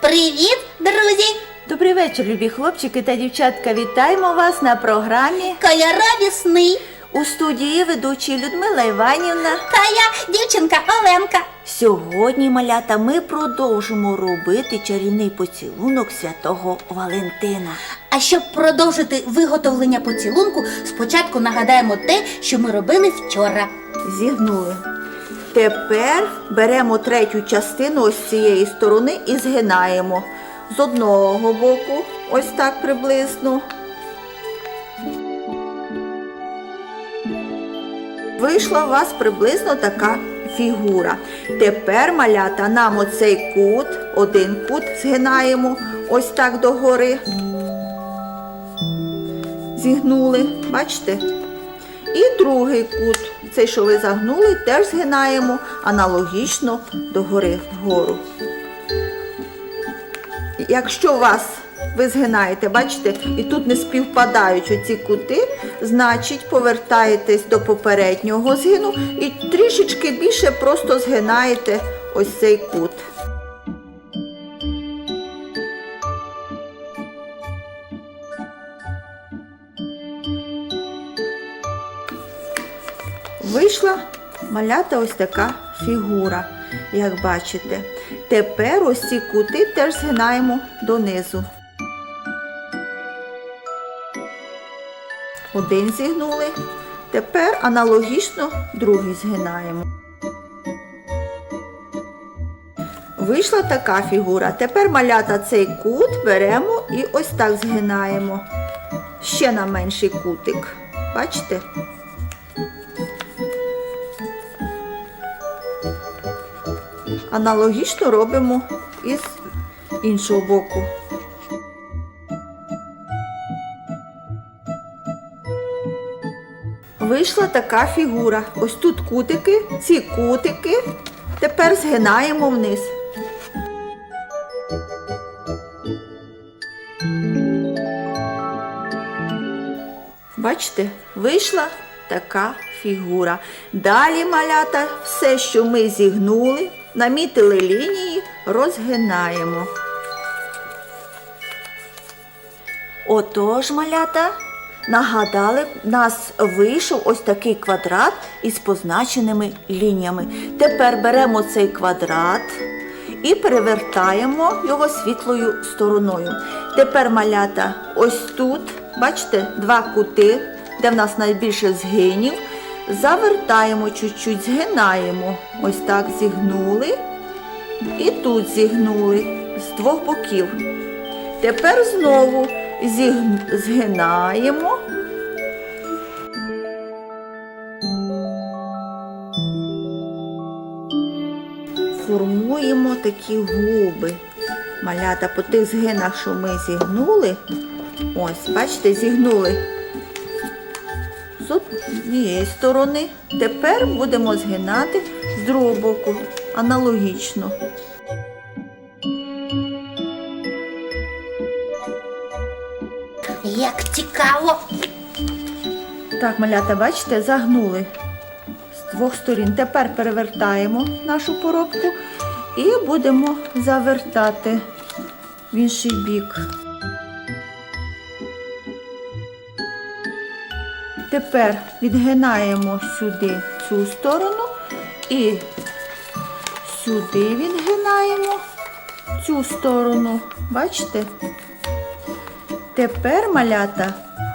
Привіт, друзі! Добрий вечір, любі хлопчики та дівчатка. Вітаємо вас на програмі Кольорові сни. у студії ведучі Людмила Іванівна. Та я дівчинка Оленка. Сьогодні, малята, ми продовжимо робити чарівний поцілунок святого Валентина. А щоб продовжити виготовлення поцілунку, спочатку нагадаємо те, що ми робили вчора. Зігнули. Тепер беремо третю частину ось цієї сторони і згинаємо з одного боку, ось так приблизно. Вийшла у вас приблизно така фігура. Тепер, малята, нам оцей кут, один кут згинаємо ось так догори. Зігнули, бачите? І другий кут, цей, що ви загнули, теж згинаємо аналогічно догори вгору. Якщо вас ви згинаєте, бачите, і тут не співпадають оці кути, значить повертаєтесь до попереднього згину і трішечки більше просто згинаєте ось цей кут. Вийшла малята ось така фігура, як бачите. Тепер ось ці кути теж згинаємо донизу. Один зігнули. Тепер аналогічно другий згинаємо. Вийшла така фігура. Тепер малята цей кут беремо і ось так згинаємо. Ще на менший кутик. Бачите? Аналогічно робимо із іншого боку. Вийшла така фігура. Ось тут кутики, ці кутики тепер згинаємо вниз. Бачите, вийшла така фігура. Далі малята все, що ми зігнули, намітили лінії, розгинаємо. Отож, малята, нагадали, в нас вийшов ось такий квадрат із позначеними лініями. Тепер беремо цей квадрат і перевертаємо його світлою стороною. Тепер малята ось тут, бачите, два кути, де в нас найбільше згинів. Завертаємо чуть-чуть, згинаємо. Ось так зігнули. І тут зігнули з двох боків. Тепер знову згинаємо. Формуємо такі губи. Малята по тих згинах, що ми зігнули. Ось, бачите, зігнули з однієї сторони. Тепер будемо згинати з другого боку аналогічно. Як цікаво! Так, малята, бачите, загнули з двох сторін. Тепер перевертаємо нашу поробку і будемо завертати в інший бік. Тепер відгинаємо сюди цю сторону і сюди відгинаємо цю сторону. Бачите? Тепер малята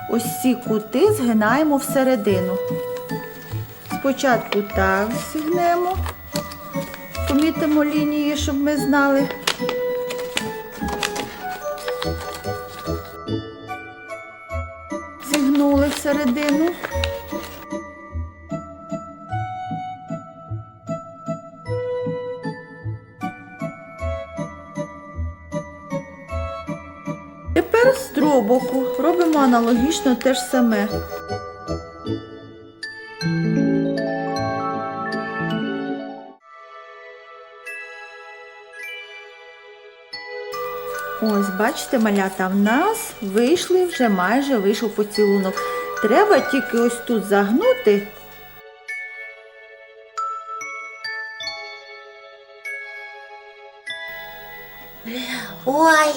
ось ці кути згинаємо всередину. Спочатку так зігнемо, помітимо лінії, щоб ми знали. Зігнули всередину. Тепер з робимо аналогічно те ж саме. Бачите, малята, в нас вийшли вже майже вийшов поцілунок. Треба тільки ось тут загнути. Ой,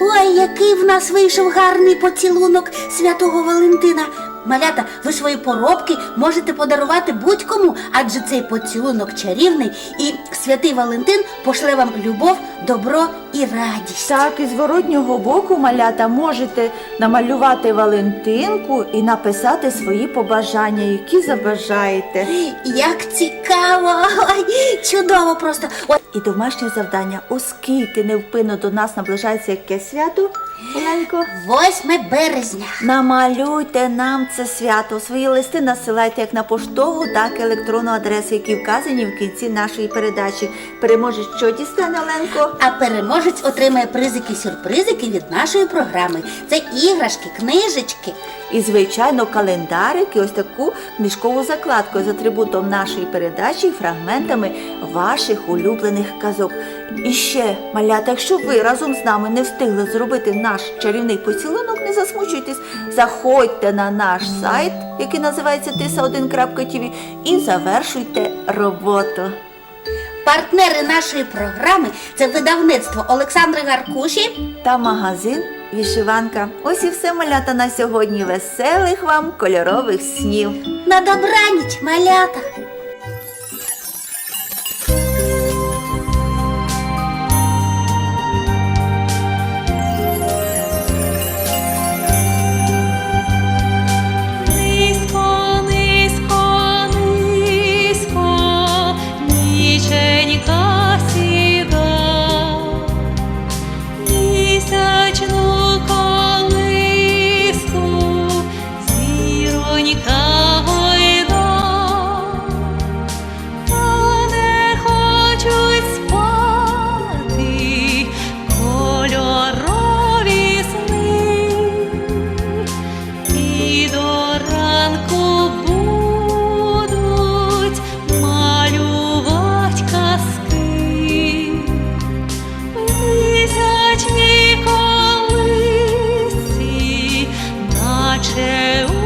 ой, який в нас вийшов гарний поцілунок святого Валентина. Малята, ви свої поробки можете подарувати будь-кому, адже цей поцілунок чарівний, і святий Валентин пошле вам любов, добро і радість. Так, із зворотнього боку малята можете намалювати Валентинку і написати свої побажання, які забажаєте. Як цікаво! Ой, чудово просто! Ой, І домашнє завдання, оскільки невпинно до нас наближається яке свято, Оленко, 8 березня. намалюйте нам це свято. Свої листи насилайте як на поштову, так і електронну адресу, які вказані в кінці нашої передачі. Переможець що дістане, Оленко? А переможець отримає призики-сюрпризики від нашої програми. Це іграшки, книжечки. І, звичайно, календарик і ось таку книжкову закладку з атрибутом нашої передачі і фрагментами ваших улюблених казок. І ще, малята, якщо ви разом з нами не встигли зробити наш чарівний поцілунок, не засмучуйтесь, заходьте на наш сайт, який називається tisa1.tv і завершуйте роботу. Партнери нашої програми це видавництво Олександри Гаркуші. Та магазин Вішиванка. Ось і все малята на сьогодні. Веселих вам кольорових снів. На добраніч, малята! teu